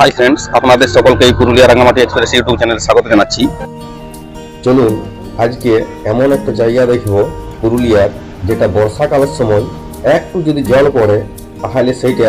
Hi friends আপনাদের সকলকে এই পুরুলিয়া রাঙ্গামাটি এক্সপ্রেস ইউটিউব চ্যানেলে স্বাগত জানাচ্ছি। চলুন, আজকে এমন একটা জায়গা দেখব পুরুলিয়ার, যেটা বর্ষাকালের সময় একটু যদি জল পড়ে, তাহলে সেইটা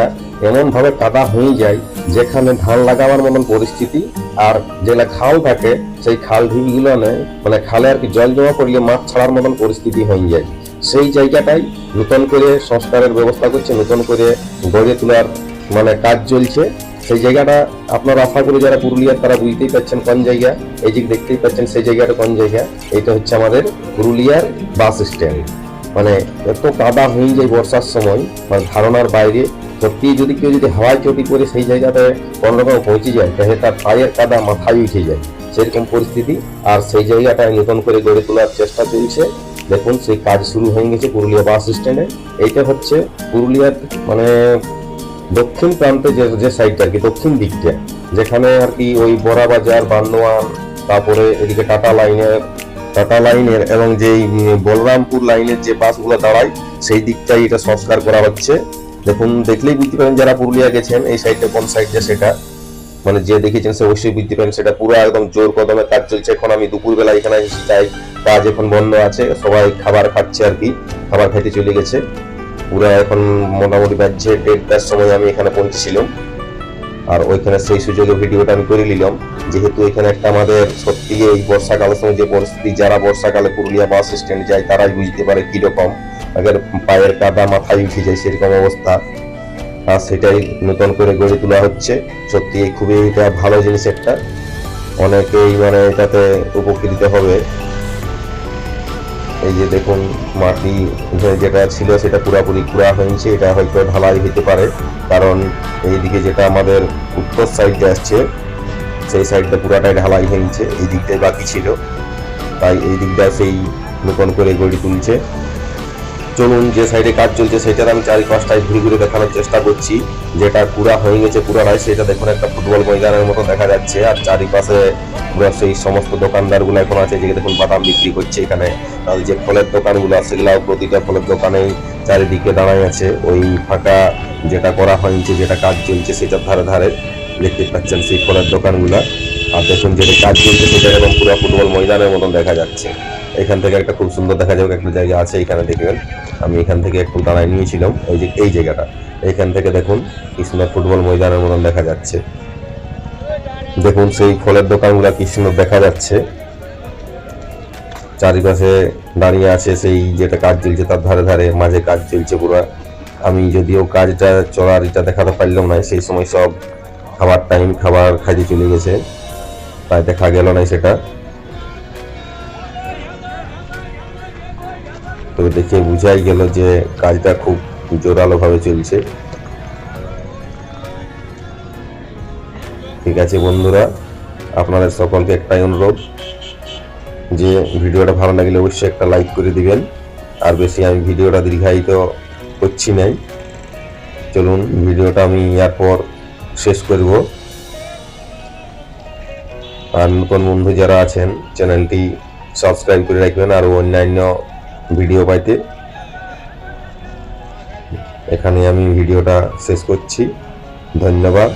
এমনভাবে কাদা হয়ে যায়, যেখানে ধান লাগাবার মতন পরিস্থিতি আর যেটা খাল থাকে, সেই খাল ঢিবিগুলো নেই মানে খালে আর কি জল জমা পড়লে মাছ ছাড়ার মতন পরিস্থিতি হয়ে যায়। সেই জায়গাটাই নতুন করে সংস্কারের ব্যবস্থা করছে, নতুন করে গড়ে তোলার মানে কাজ চলছে। সেই জায়গাটা আপনার আশা করি যারা পুরুলিয়ার, তারা বুঝতেই পারছেন কোন জায়গা। এই যে দেখতেই পাচ্ছেন সেই জায়গাটা কোন জায়গা। এটা হচ্ছে আমাদের পুরুলিয়ার বাস স্ট্যান্ড। মানে এত কাদা হয়ে যায় বর্ষার সময় মানে ধারণার বাইরে। সত্যি যদি, কেউ যদি হাওয়ায় চটি করে সেই জায়গাটায় কোনোরকম পৌঁছে যায়, তাহলে তার পায়ের কাদা মাথায় উঠে যায়। সেরকম পরিস্থিতি। আর সেই জায়গাটায় নতুন করে গড়ে তোলার চেষ্টা চলছে। দেখুন, সেই কাজ শুরু হয়ে গেছে পুরুলিয়া বাস স্ট্যান্ডে। এইটা হচ্ছে পুরুলিয়ার মানে দক্ষিণ প্রান্তে যে যে সাইডটা আর কি, দক্ষিণ দিকটা, যেখানে আর কি ওই বড়া বাজার বান্নোয়ান তারপরে এদিকে টাটা লাইনের টাটা লাইনের এবং যেই বলরামপুর লাইনের যে বাসগুলো দাঁড়ায়, সেই দিকটাই এটা সংস্কার করা হচ্ছে। দেখুন, দেখলেই বুঝতে পারেন যারা পুরুলিয়া গেছেন, এই সাইডটা কোন সাইডটা সেটা। মানে যে দেখেছেন সে অবশ্যই বুঝতে পারেন, সেটা পুরো একদম জোর কদমে কাজ চলছে। এখন আমি দুপুরবেলা এখানে এসেছি তাই কাজ এখন বন্ধ আছে, সবাই খাবার খাচ্ছে আর কি, খাবার খাইতে চলে গেছে। পুরো এখন মোটামুটি বাজছে দেড়টার সময় আমি এখানে পৌঁছেছিলাম। আর ওইখানে সেই সুযোগে ভিডিওটা আমি করে নিলাম। যেহেতু এখানে একটা আমাদের সত্যি এই বর্ষাকালের সময় যে পরিস্থিতি, যারা বর্ষাকালে পুরুলিয়া বাস স্ট্যান্ড যায়, তারাই বুঝতে পারে কীরকম। আগের পায়ের কাদা, মাথায় উঠে যায় সেরকম অবস্থা। আর সেটাই নতুন করে গড়ে তোলা হচ্ছে। সত্যি খুবই এটা ভালো জিনিস একটা। অনেকেই মানে এটাতে উপকৃত হবে। এই যে দেখুন মাটি যেটা ছিল সেটা পুরাপুরি কুড়া হয়েছে, এটা হয়তো ঢালাই হতে পারে। কারণ এইদিকে যেটা আমাদের উত্তর সাইডে আসছে, সেই সাইডটা পুরাটাই ঢালাই হয়েছে, এই দিকটাই বাকি ছিল। তাই এই দিকটা সেই নতুন করে গড়ে তুলছে। চলুন, যে সাইডে কাজ চলছে সেটার আমি চারি পাঁচটায় ঘুরে ঘুরে দেখানোর চেষ্টা করছি। যেটা পুরা হয়ে গেছে পুরাটাই সেটা দেখুন, একটা ফুটবল ময়দানের মতো দেখা যাচ্ছে। আর চারিপাশে সেই সমস্ত দোকানদারগুলো এখন আছে, যে দেখুন, বাদাম বিক্রি করছে এখানে। তাহলে যে ফলের দোকানগুলো আছে সেগুলো প্রতিটা ফলের দোকানেই চারিদিকে দাঁড়ায় আছে। ওই ফাঁকা যেটা করা হয়েছে, যেটা কাজ চলছে, সেটার ধারে ধারে দেখতে পাচ্ছেন সেই ফলের দোকানগুলা। আর দেখুন, যেটা কাজ চলছে সেটা এবং পুরো ফুটবল ময়দানের মতন দেখা যাচ্ছে। এখান থেকে একটা খুব সুন্দর দেখা যাবে একটা জায়গা আছে এখানে দেখবেন আমি এখান থেকে একটু দাঁড়ায় নিয়েছিলাম, এই যে, এই জায়গাটা। এখান থেকে দেখুন কি সুন্দর ফুটবল ময়দানের মতন দেখা যাচ্ছে। দেখুন, সেই ফলের দোকানগুলো কি সুন্দর দেখা যাচ্ছে। চারিপাশে দাঁড়িয়ে আছে সেই যেটা কাজ চলছে তার ধারে ধারে মাঝে কাজ চলছে পুরো। আমি যদিও কাজটা চলার এটা দেখাতে পারলাম না, সেই সময় সব খাবার টাইম খাবার খাইতে চলে গেছে। তাই দেখা গেল না সেটা। তবে দেখে বুঝাই গেল যে কাজটা খুব জোরালো ভাবে চলছে। ঠিক আছে বন্ধুরা, আপনাদের সকলকে একটাই অনুরোধ, যে ভিডিওটা ভালো লাগলে অবশ্যই একটা লাইক করে দিবেন। আর বেশি আমি ভিডিওটা দীর্ঘায়িত করছি নাই। চলুন, ভিডিওটা আমি এরপর শেষ করব। আর নতুন বন্ধু যারা আছেন, চ্যানেলটি সাবস্ক্রাইব করে রাখবেন আর অন্যান্য ভিডিও পাইতে। এখানে আমি ভিডিওটা শেষ করছি। ধন্যবাদ।